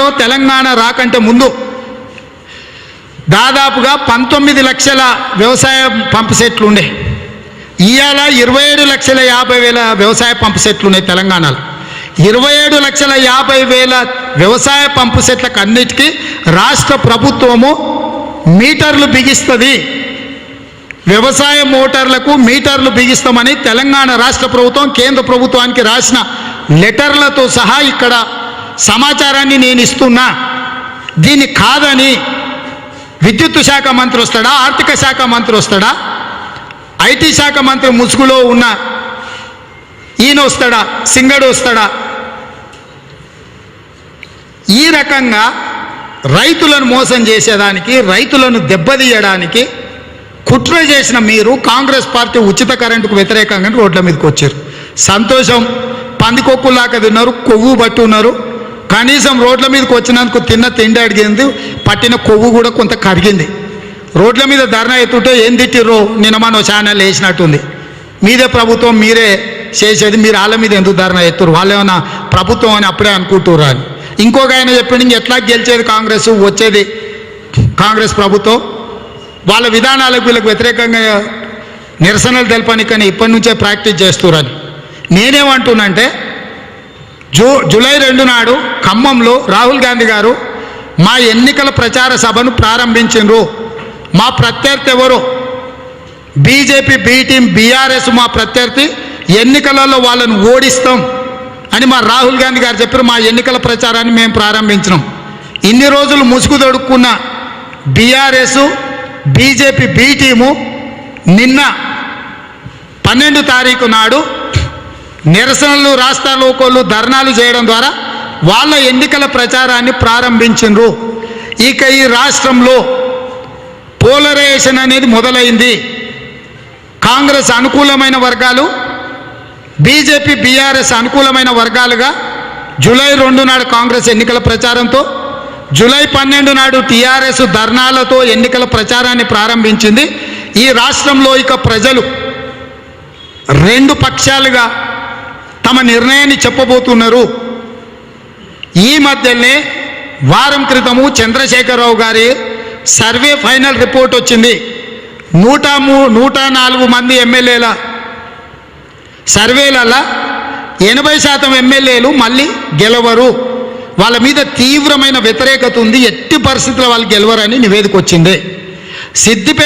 తెలంగాణలో తెలంగాణ రాకంటే ముందు దాదాపుగా పంతొమ్మిది లక్షల వ్యవసాయ పంపు సెట్లు ఉండే. ఇవాళ ఇరవై ఏడు లక్షల యాభై వేల వ్యవసాయ పంపు సెట్లు ఉన్నాయి తెలంగాణలో. ఇరవై ఏడు లక్షల యాభై వేల వ్యవసాయ పంపు సెట్లకు అన్నిటికీ రాష్ట్ర ప్రభుత్వము మీటర్లు బిగిస్తుంది. వ్యవసాయ మోటార్లకు మీటర్లు బిగిస్తామని తెలంగాణ రాష్ట్ర ప్రభుత్వం కేంద్ర ప్రభుత్వానికి రాసిన లెటర్లతో సహా ఇక్కడ సమాచారాన్ని నేను ఇస్తున్నా దీన్ని కాదని విద్యుత్ శాఖ మంత్రి వస్తాడా? ఆర్థిక శాఖ మంత్రి వస్తాడా? ఐటీ శాఖ మంత్రి ముసుగులో ఉన్న ఈయన వస్తాడా? సింగడు వస్తాడా? ఈ రకంగా రైతులను మోసం చేసేదానికి రైతులను దెబ్బతీయడానికి కుట్ర చేసిన మీరు కాంగ్రెస్ పార్టీ ఉచిత కరెంటుకు వ్యతిరేకంగా రోడ్ల మీదకి వచ్చారు. సంతోషం. పందికొక్కులాగా తిన్నారు కొవ్వు పట్టున్నారు. కనీసం రోడ్ల మీదకి వచ్చినందుకు తిన్న తిండి అడిగింది పట్టిన కొవ్వు కూడా కొంత కరిగింది. రోడ్ల మీద ధర్నా ఎత్తుంటే ఏం తిట్టిర్రో నిన్న మనం ఛానల్ వేసినట్టుంది. మీదే ప్రభుత్వం మీరే చేసేది మీరు వాళ్ళ మీద ఎందుకు ధర్నా ఎత్తురు వాళ్ళు ఏమైనా ప్రభుత్వం అని అప్పుడే అనుకుంటుర్రు అని. ఇంకొక ఆయన చెప్పింది ఎట్లా గెలిచేది కాంగ్రెస్? వచ్చేది కాంగ్రెస్ ప్రభుత్వం. వాళ్ళ విధానాలకు వీళ్ళకి వ్యతిరేకంగా నిరసనలు తెలపని కానీ ఇప్పటి నుంచే ప్రాక్టీస్ చేస్తురని నేనేమంటున్నంటే జూ జూలై రెండు నాడు ఖమ్మంలో రాహుల్ గాంధీ గారు మా ఎన్నికల ప్రచార సభను ప్రారంభించిండ్రు. మా ప్రత్యర్థి ఎవరు? బీజేపీ బీ టీం బీఆర్ఎస్ మా ప్రత్యర్థి. ఎన్నికలలో వాళ్ళను ఓడిస్తాం అని మా రాహుల్ గాంధీ గారు చెప్పారు. మా ఎన్నికల ప్రచారాన్ని మేము ప్రారంభించినాం. ఇన్ని రోజులు ముసుగు దొడుక్కున్న బీఆర్ఎస్ బీజేపీ బీ టీము నిన్న పన్నెండు తారీఖు నాడు నిరసనలు రాస్తాలోకోళ్ళు ధర్నాలు చేయడం ద్వారా వాళ్ళ ఎన్నికల ప్రచారాన్ని ప్రారంభించిండ్రు. ఇక ఈ రాష్ట్రంలో పోలరైజేషన్ అనేది మొదలైంది. కాంగ్రెస్ అనుకూలమైన వర్గాలు బీజేపీ బీఆర్ఎస్ అనుకూలమైన వర్గాలుగా జూలై రెండు నాడు కాంగ్రెస్ ఎన్నికల ప్రచారంతో జూలై పన్నెండు నాడు టీఆర్ఎస్ ధర్నాలతో ఎన్నికల ప్రచారాన్ని ప్రారంభించింది. ఈ రాష్ట్రంలో ఇక ప్రజలు రెండు పక్షాలుగా తమ నిర్ణయాన్ని చెప్పబోతున్నారు. ఈ మధ్యనే వారం క్రితము చంద్రశేఖరరావు గారి సర్వే ఫైనల్ రిపోర్ట్ వచ్చింది. నూట మూ నూట నాలుగు మంది ఎమ్మెల్యేల సర్వేలలో ఎనభై శాతం ఎమ్మెల్యేలు మళ్ళీ గెలవరు. వాళ్ళ మీద తీవ్రమైన వ్యతిరేకత ఉంది. ఎట్టి పరిస్థితుల్లో వాళ్ళు గెలవరని నివేదిక వచ్చింది. సిద్దిపేట